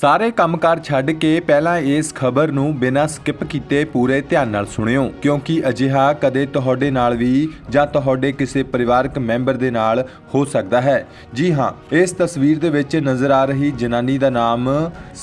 ਸਾਰੇ ਕੰਮਕਾਰ ਛੱਡ ਕੇ ਪਹਿਲਾਂ ਇਸ ਖਬਰ ਨੂੰ ਬਿਨਾਂ ਸਕਿਪ ਕੀਤੇ ਪੂਰੇ ਧਿਆਨ ਨਾਲ ਸੁਣਿਓ, ਕਿਉਂਕਿ ਅਜਿਹਾ ਕਦੇ ਤੁਹਾਡੇ ਨਾਲ ਵੀ ਜਾਂ ਤੁਹਾਡੇ ਕਿਸੇ ਪਰਿਵਾਰਕ ਮੈਂਬਰ ਦੇ ਨਾਲ ਹੋ ਸਕਦਾ ਹੈ। ਜੀ ਹਾਂ, ਇਸ ਤਸਵੀਰ ਦੇ ਵਿੱਚ ਨਜ਼ਰ ਆ ਰਹੀ ਜਨਾਨੀ ਦਾ ਨਾਮ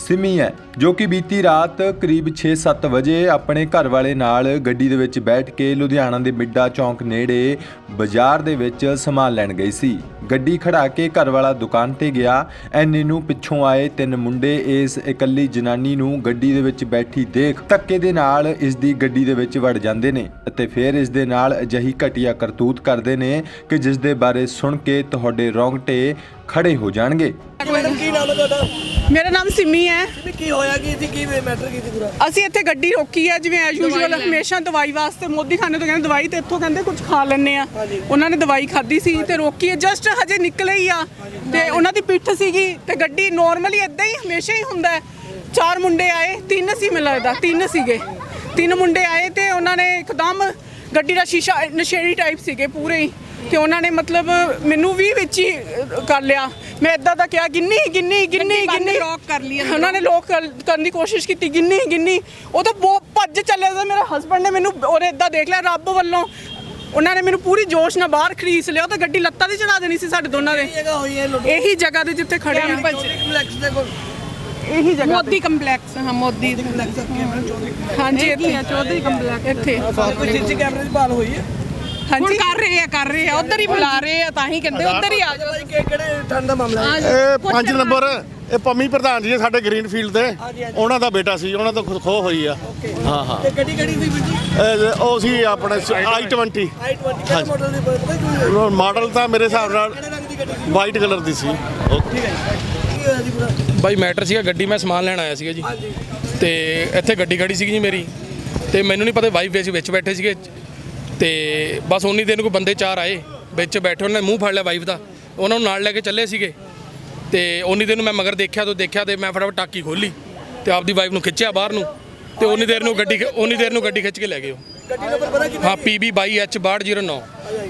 ਸਿਮੀ ਹੈ, ਜੋ ਕਿ ਬੀਤੀ ਰਾਤ ਕਰੀਬ 6-7 ਵਜੇ ਆਪਣੇ ਘਰ ਵਾਲੇ ਨਾਲ ਗੱਡੀ ਦੇ ਵਿੱਚ ਬੈਠ ਕੇ ਲੁਧਿਆਣਾ ਦੇ ਮਿੱਡਾ ਚੌਂਕ ਨੇੜੇ ਬਾਜ਼ਾਰ ਦੇ ਵਿੱਚ ਸਮਾਨ ਲੈਣ ਗਈ ਸੀ। ਗੱਡੀ ਖੜਾ ਕੇ ਘਰ ਵਾਲਾ ਦੁਕਾਨ ਤੇ ਗਿਆ, ਐਨੇ ਨੂੰ ਪਿੱਛੋਂ ਆਏ ਤਿੰਨ ਮੁੰਡੇ ਇਸ ਇਕੱਲੀ ਜਨਾਨੀ ਨੂੰ ਗੱਡੀ ਦੇ ਵਿੱਚ ਬੈਠੀ ਦੇਖ ਧੱਕੇ ਦੇ ਨਾਲ ਇਸ ਦੀ ਗੱਡੀ ਦੇ ਵਿੱਚ ਵੜ ਜਾਂਦੇ ਨੇ ਅਤੇ ਫਿਰ ਇਸ ਦੇ ਨਾਲ ਅਜਿਹੀ ਘਟੀਆ ਕਰਤੂਤ ਕਰਦੇ ਨੇ ਕਿ ਜਿਸ ਦੇ ਬਾਰੇ ਸੁਣ ਕੇ ਤੁਹਾਡੇ ਰੌਂਗਟੇ ਖੜੇ ਹੋ ਜਾਣਗੇ। ਮੈਡਮ, ਕੀ ਨਾਮ ਹੈ ਤੁਹਾਡਾ? ਮੇਰਾ ਨਾਮ ਸਿੰਮੀ ਹੈ। ਵੀ ਕੀ ਹੋਇਆ? ਕੀ ਸੀ? ਕੀ ਮੈਟਰ ਕੀ ਸੀ ਪੂਰਾ? ਅਸੀਂ ਇੱਥੇ ਗੱਡੀ ਰੋਕੀ ਹੈ ਜਿਵੇਂ ਐਸ ਯੂਜੂਅਲ ਹਮੇਸ਼ਾ ਦਵਾਈ ਵਾਸਤੇ ਮੋਦੀ ਖਾਨੇ ਤੋਂ ਕਹਿੰਦੇ ਦਵਾਈ ਤੇ ਇੱਥੋਂ ਕਹਿੰਦੇ ਕੁਝ ਖਾ ਲੈਣੇ ਆ। ਉਹਨਾਂ ਨੇ ਦਵਾਈ ਖਾਧੀ ਸੀ ਤੇ ਰੋਕੀ ਹੈ ਜਸਟ ਹਜੇ ਨਿਕਲੇ ਹੀ ਆ। ਤੇ ਉਹਨਾਂ ਦੀ ਪਿੱਠ ਸੀਗੀ ਤੇ ਗੱਡੀ ਨਾਰਮਲੀ ਇਦਾਂ ਹੀ ਹਮੇਸ਼ਾ ਹੀ ਹੁੰਦਾ ਹੈ। ਚਾਰ ਮੁੰਡੇ ਆਏ ਤਿੰਨ ਸੀ ਮੈਨੂੰ ਲੱਗਦਾ ਤਿੰਨ ਸੀਗੇ। ਤਿੰਨ ਮੁੰਡੇ ਆਏ ਤੇ ਉਹਨਾਂ ਨੇ ਇੱਕਦਮ ਗੱਡੀ ਦਾ ਸ਼ੀਸ਼ਾ ਨਸ਼ੇੜੀ ਟਾਈਪ ਸੀਗੇ ਪੂਰੇ ਹੀ। ਤੇ ਉਹਨਾਂ ਨੇ ਮਤਲਬ ਮੈਨੂੰ ਵੀ ਵਿੱਚ ਹੀ ਕਰ ਲਿਆ। ਮੈਂ ਇਦਾਂ ਦਾ ਕਿਹਾ ਗਿੰਨੀ ਗਿੰਨੀ ਗਿੰਨੀ ਗਿੰਨੀ। ਲੋਕ ਕਰ ਲਈ ਉਹਨਾਂ ਨੇ ਲੋਕ ਕਰ- ਕਰਨ ਦੀ ਕੋਸ਼ਿਸ਼ ਕੀਤੀ ਗਿੰਨੀ ਗਿੰਨੀ। ਉਹ ਤਾਂ ਬਹੁਤ ਭੱਜ ਚੱਲਿਆ ਸੀ। ਮੇਰਾ ਹਸਬੰਡ ਨੇ ਮੈਨੂੰ ਉਹਨੇ ਇਦਾਂ ਦੇਖ ਲਿਆ ਰੱਬ ਵੱਲੋਂ। ਉਹਨਾਂ ਨੇ ਮੈਨੂੰ ਪੂਰੀ ਜੋਸ਼ ਨਾਲ ਬਾਹਰ ਖਰੀਸ ਲਿਆ। ਉਹ ਤਾਂ ਗੱਡੀ ਲੱਤਾਂ ਤੇ ਚੜਾ ਦੇਣੀ ਸੀ ਸਾਡੇ ਦੋਨਾਂ ਦੇ। ਕੀ ਜਗ੍ਹਾ ਹੋਈ ਹੈ ਲੁੱਟ। ਇਹੀ ਜਗ੍ਹਾ ਤੇ ਜਿੱਥੇ ਖੜੇ ਆ। ਕੰਪਲੈਕਸ ਦੇ ਕੋਲ। ਇਹੀ ਜਗ੍ਹਾ ਮੋਦੀ ਕੰਪਲੈਕਸ ਹਾਂ ਮੋਦੀ ਕੰਪਲੈਕਸ ਹਾਂਜੀ ਇੱਥੇ। ਚੌਧਰੀ ਕੰਪਲੈਕਸ ਇੱਥੇ। ਕੋਈ ਸੀਸੀ ਕੈਮਰੇ ਦੀ ਭਾਲ ਹੋਈ ਹੈ? ਹੁਣ ਹਾਂਜੀ ਕਰ ਰਹੇ ਆ ਕਰ ਰਹੇ ਆ। ਉਧਰ ਹੀ ਬੁਲਾ ਰਹੇ ਆ ਤਾਂ ਹੀ ਕਹਿੰਦੇ ਉਧਰ ਹੀ ਆ ਜਾਓ। ਕਿਹੜੇ ਠੰਡ ਦਾ ਮਾਮਲਾ ਹੈ। ਇਹ ਪੰਜ ਨੰਬਰ ਇਹ ਪੰਮੀ ਪ੍ਰਧਾਨ ਜੀ ਨੇ ਸਾਡੇ ਗ੍ਰੀਨ ਫੀਲਡ ਤੇ ਉਹਨਾਂ ਦਾ ਬੇਟਾ ਸੀ ਉਹਨਾਂ ਤੋਂ ਖੁ- ਖੋਹ ਹੋਈ ਆ। ਹਾਂ ਹਾਂ। ਤੇ ਗੱਡੀ ਕਿਹੜੀ ਸੀ ਵੀਰ ਜੀ? ਇਹ ਉਹ ਸੀ ਆਪਣੇ i20 i20 ਕਿਹੜੇ ਮਾਡਲ ਦੀ ਪਤਾ ਕੀ ਮਾਡਲ ਤਾਂ ਮੇਰੇ ਹਿਸਾਬ ਨਾਲ ਕਿਹੜੇ ਰੰਗ ਦੀ ਗੱਡੀ ਸੀ? ਵਾਈਟ ਕਲਰ ਦੀ ਸੀ। ਠੀਕ ਹੈ ਕੀ ਹੋਇਆ ਸੀ ਪੂਰਾ? ਬਾਈ ਮੈਟਰ ਸੀਗਾ ਗੱਡੀ ਮੈਂ ਸਮਾਨ ਲੈਣ ਆਇਆ ਸੀਗਾ ਜੀ। ਤੇ ਇੱਥੇ ਗੱਡੀ ਖੜੀ ਸੀਗੀ ਜੀ ਮੇਰੀ। ਤੇ ਮੈਨੂੰ ਨਹੀਂ ਪਤਾ ਵਾਈਫ ਅਸੀਂ ਵਿੱਚ ਬੈਠੇ ਸੀਗੇ। ਤੇ ਬਸ ਉਨੀ ਦਿਨ ਕੋ ਬੰਦੇ ਚਾਰ ਆਏ, ਵਿੱਚ ਬੈਠੇ ਉਹਨਾਂ ਨੇ ਮੂੰਹ ਫੜ ਲਿਆ ਵਾਈਫ ਦਾ, ਉਹਨਾਂ ਨੂੰ ਨਾਲ ਲੈ ਕੇ ਚੱਲੇ ਸੀਗੇ। ਤੇ ਉਨੀ ਦਿਨ ਨੂੰ ਮੈਂ ਮਗਰ ਦੇਖਿਆ ਤੋਂ ਦੇਖਿਆ ਤੇ ਮੈਂ ਫਟਾਫਟ ਟਾਕੀ ਖੋਲੀ ਤੇ ਆਪਦੀ ਵਾਈਫ ਨੂੰ ਖਿੱਚਿਆ ਬਾਹਰ ਨੂੰ ਤੇ ਉਨੀ ਦੇਰ ਨੂੰ ਗੱਡੀ ਉਨੀ ਦੇਰ ਨੂੰ ਗੱਡੀ ਖਿੱਚ ਕੇ ਲੈ ਗਏ ਉਹ। ਗੱਡੀ ਨੰਬਰ ਪਤਾ ਕਿੰਨਾ ਹਾਂ PB 22H6209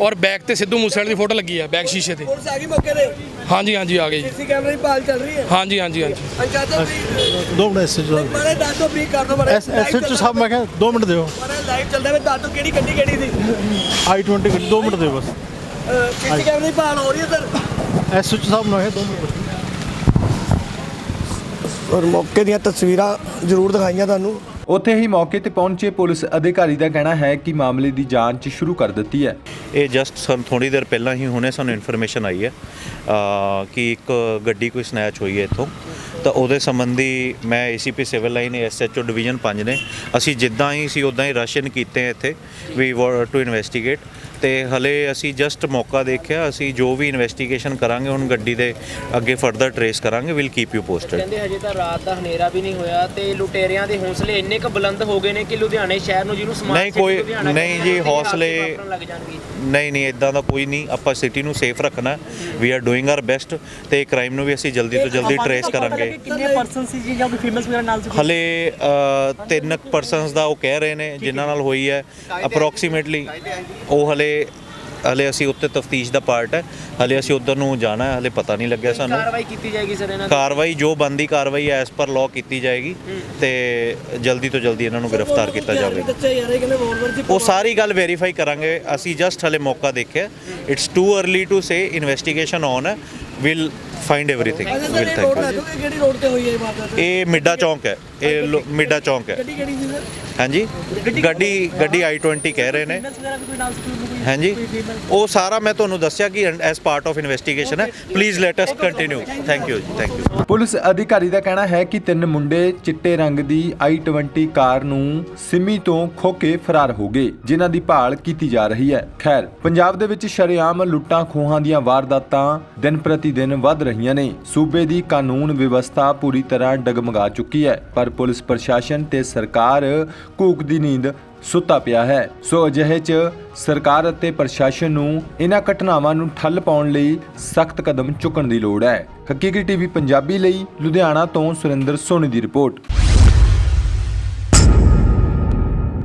ਔਰ ਬੈਕ ਤੇ ਸਿੱਧੂ ਮੂਸੇਵਾਲੇ ਦੀ ਫੋਟੋ ਲੱਗੀ ਹੈ ਬੈਕ ਸ਼ੀਸ਼ੇ ਤੇ। ਪੁਲਿਸ ਆ ਗਈ ਮੌਕੇ ਤੇ? ਹਾਂਜੀ ਹਾਂਜੀ ਆ ਗਏ ਜੀ। ਸੀਸੀ ਕੈਮਰੇ ਦੀ ਭਾਲ ਚੱਲ ਰਹੀ ਹੈ? ਹਾਂਜੀ ਹਾਂਜੀ ਹਾਂਜੀ। ਅੰਚਾਤਾ ਵੀ ਦੋ ਮਿੰਟ ਐਸਐਚ ਮਾਰੇ ਦੱਸ ਦੋ ਵੀ ਕਰ ਦੋ ਮਾਰੇ ਐਸਐਚ ਸਾਹਿਬ ਮੈਂ ਕਿਹਾ 2 ਮਿੰਟ ਦਿਓ। ਮਾਰੇ ਲਾਈਵ ਚੱਲਦਾ ਵੇ ਦੱਸ ਦੋ ਕਿਹੜੀ ਗੱਡੀ ਕਿਹੜੀ ਸੀ? i20 ਗੱਡੀ 2 ਮਿੰਟ ਦਿਓ ਬਸ। ਸੀਸੀ ਕੈਮਰੇ ਦੀ ਭਾਲ ਹੋ ਰਹੀ ਹੈ ਸਰ? ਐਸਐਚ ਸਾਹਿਬ ਨੂੰ ਇਹ 2 ਮਿੰਟ ਔਰ ਮੌਕੇ ਦੀਆਂ ਤਸਵੀਰਾਂ ਜ਼ਰੂਰ ਦਿਖਾਈਆਂ ਤੁਹਾਨੂੰ। ਉੱਥੇ ਹੀ ਮੌਕੇ ਤੇ ਪਹੁੰਚੇ ਪੁਲਿਸ ਅਧਿਕਾਰੀ ਦਾ ਕਹਿਣਾ ਹੈ ਕਿ ਮਾਮਲੇ ਦੀ ਜਾਂਚ ਸ਼ੁਰੂ ਕਰ ਦਿੱਤੀ ਹੈ। ਇਹ ਜਸਟ ਸਾਨੂੰ ਥੋੜੀ ਦੇਰ ਪਹਿਲਾਂ ਹੀ ਹੁਣੇ ਸਾਨੂੰ ਇਨਫੋਰਮੇਸ਼ਨ ਆਈ ਹੈ ਕਿ ਇੱਕ ਗੱਡੀ ਕੋਈ ਸਨੈਚ ਹੋਈ ਹੈ ਇੱਥੋਂ। ਤਾਂ ਉਹਦੇ ਸੰਬੰਧੀ ਮੈਂ ACP civil line SHO division 5 ਨੇ। ਅਸੀਂ ਜਿੱਦਾਂ ਹੀ ਸੀ, ਉਦਾਂ ਹੀ ਰਸ਼ਨ ਕੀਤੇ ਇੱਥੇ, ਵੀ ਟੂ ਇਨਵੈਸਟੀਗੇਟ ਤੇ ਹਲੇ ਅਸੀਂ ਜਸਟ ਮੌਕਾ ਦੇਖਿਆ ਅਸੀਂ ਜੋ ਵੀ ਇਨਵੈਸਟੀਗੇਸ਼ਨ ਕਰਾਂਗੇ ਹੁਣ ਗੱਡੀ ਦੇ ਅੱਗੇ ਫਰਦਰ ਟਰੇਸ ਕਰਾਂਗੇ ਵਿਲ ਕੀਪ ਯੂ ਪੋਸਟਡ ਕਹਿੰਦੇ ਹਜੇ ਤਾਂ ਰਾਤ ਦਾ ਹਨੇਰਾ ਵੀ ਨਹੀਂ ਹੋਇਆ ਤੇ ਲੁਟੇਰਿਆਂ ਦੇ ਹੌਸਲੇ ਇੰਨੇ ਕੁ ਬੁਲੰਦ ਹੋ ਗਏ ਨੇ ਕਿ ਲੁਧਿਆਣੇ ਸ਼ਹਿਰ ਨੂੰ ਜਿਹਨੂੰ ਸਮਾਰਟ ਨਹੀਂ ਕੋਈ- ਨਹੀਂ ਜੀ, ਹੌਸਲੇ- ਨਹੀਂ ਨਹੀਂ ਇਦਾਂ ਦਾ ਕੋਈ ਨਹੀਂ ਆਪਾਂ ਸਿਟੀ ਨੂੰ ਸੇਫ ਰੱਖਣਾ we are doing our best ਤੇ ਕ੍ਰਾਈਮ ਨੂੰ ਵੀ ਅਸੀਂ ਜਲਦੀ ਤੋਂ ਜਲਦੀ ਟਰੇਸ ਕਰਾਂਗੇ। ਕਿੰਨੇ ਪਰਸਨ ਸੀ ਜੀ ਜਾਂ ਕੋਈ ਫੇਮਸ ਵਗੈਰਾ ਨਾਲ ਹਲੇ ਅ, ਤਿੰਨ ਪਰਸਨਸ ਦਾ ਉਹ ਕਹਿ ਰਹੇ ਨੇ ਜਿਨ੍ਹਾਂ ਨਾਲ ਹੋਈ ਹੈ ਅਪਰੋਕਸੀਮੇਟਲੀ ਉਹ ਹਲੇ ਹਲੇ ਹਲੇ ਅਸੀਂ ਉੱਤੇ ਤਫਤੀਸ਼ ਦਾ ਪਾਰਟ ਹੈ। ਹਲੇ ਅਸੀਂ ਉਧਰ ਨੂੰ ਜਾਣਾ ਹਲੇ ਪਤਾ ਨਹੀਂ ਲੱਗਿਆ ਸਾਨੂੰ। ਕਾਰਵਾਈ ਕੀਤੀ ਜਾਏਗੀ ਸਰ ਇਹਨਾਂ ਕਾਰਵਾਈ ਜੋ ਬੰਦੀ ਕਾਰਵਾਈ ਐਸ ਪਰ ਲਾਅ ਕੀਤੀ ਜਾਏਗੀ। ਤੇ ਜਲਦੀ ਤੋਂ ਜਲਦੀ ਇਹਨਾਂ ਨੂੰ ਗ੍ਰਿਫਤਾਰ ਕੀਤਾ ਜਾਵੇ ਉਹ ਸਾਰੀ ਗੱਲ ਵੈਰੀਫਾਈ ਕਰਾਂਗੇ। ਅਸੀਂ ਜਸਟ ਹਲੇ ਮੌਕਾ ਦੇਖਿਆ। It's too early to say investigation on will find everything will thank you ਇਹ ਮਿੱਡਾ ਚੌਂਕ ਹੈ। ਇਹ ਮਿੱਡਾ ਚੌਂਕ ਹੈ। ਹਾਂਜੀ? ਗੱਡੀ ਗੱਡੀ i20 ਕਹਿ ਰਹੇ ਨੇ। ਹਾਂਜੀ? ਉਹ ਸਾਰਾ ਮੈਂ ਤੁਹਾਨੂੰ ਦੱਸਿਆ ਕਿ ਐਸ ਪਾਰਟ ਆਫ ਇਨਵੈਸਟੀਗੇਸ਼ਨ ਹੈ। Please let us continue thank you ਜੀ ਥੈਂਕ ਯੂ ਪੁਲਿਸ ਅਧਿਕਾਰੀ ਦਾ ਕਹਿਣਾ ਹੈ ਕਿ ਤਿੰਨ ਮੁੰਡੇ ਚਿੱਟੇ ਰੰਗ ਦੀ i20 ਕਾਰ ਨੂੰ ਸਿਮੀ ਤੋਂ ਖੋ ਕੇ ਫਰਾਰ ਹੋ ਗਏ, ਜਿਨ੍ਹਾਂ ਦੀ ਭਾਲ ਕੀਤੀ ਜਾ ਰਹੀ ਹੈ। ਖੈਰ, ਪੰਜਾਬ ਦੇ ਵਿੱਚ ਸ਼ਰੇਆਮ ਲੁੱਟਾਂ ਖੋਹਾਂ ਦੀਆਂ ਵਾਰਦਾਤਾਂ ਦਿਨ ਪ੍ਰਤੀ ਦਿਨ ਵੱਧ ਰਹੀਆਂ ਨੇ। ਸੂਬੇ ਦੀ ਕਾਨੂੰਨ ਵਿਵਸਥਾ ਪੂਰੀ ਤਰ੍ਹਾਂ ਡਗਮਗਾ ਚੁੱਕੀ ਹੈ, ਪਰ ਪੁਲਿਸ ਪ੍ਰਸ਼ਾਸਨ ਤੇ ਸਰਕਾਰ ਕੂਕ ਦੀ ਨੀਂਦ ਸੁੱਤਾ ਪਿਆ ਹੈ। ਸੋ ਅਜਿਹੇ 'ਚ ਸਰਕਾਰ ਅਤੇ ਪ੍ਰਸ਼ਾਸਨ ਨੂੰ ਇਹਨਾਂ ਘਟਨਾਵਾਂ ਨੂੰ ਠੱਲ ਪਾਉਣ ਲਈ ਸਖਤ ਕਦਮ ਚੁੱਕਣ ਦੀ ਲੋੜ ਹੈ। ਹਕੀਕੀ ਟੀਵੀ ਪੰਜਾਬੀ ਲਈ ਲੁਧਿਆਣਾ ਤੋਂ ਸੁਰਿੰਦਰ ਸੋਨੀ ਦੀ ਰਿਪੋਰਟ।